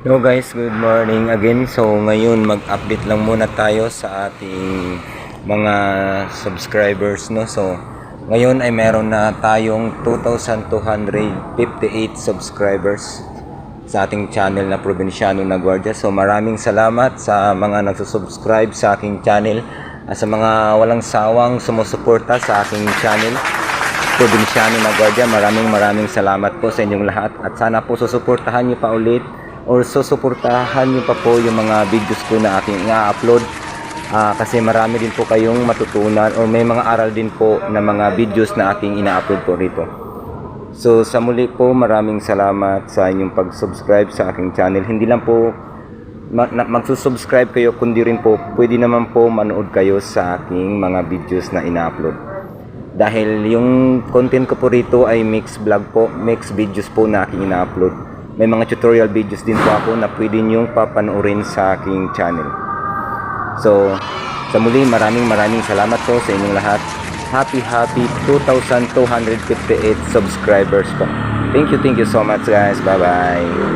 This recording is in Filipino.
Hello guys, good morning again. So ngayon mag-update lang muna tayo sa ating mga subscribers no. So ngayon ay meron na tayong 2,258 subscribers sa ating channel na Provinciano na Guardia. So maraming salamat sa mga nagsusubscribe sa aking channel at sa mga walang sawang sumusuporta sa aking channel. Provinciano na Guardia. Maraming maraming salamat po sa inyong lahat at sana po susuportahan niyo pa ulit or susuportahan niyo pa po yung mga videos ko na aking i-upload Ah, kasi marami din po kayong matutunan or may mga aral din po na mga videos na aking ina-upload po rito. So sa muli po maraming salamat sa inyong pag-subscribe sa aking channel. Hindi lang po magsusubscribe kayo kundi rin po pwede naman po manood kayo sa aking mga videos na ina-upload. Dahil yung content ko po rito ay mix vlog po, mix videos po na aking ina-upload. May mga tutorial videos din po ako na pwede niyong papanoorin sa aking channel. So, sa muli, maraming maraming salamat po sa inyong lahat. Happy, happy 2,258 subscribers po. Thank you, thank you so much guys. Bye-bye.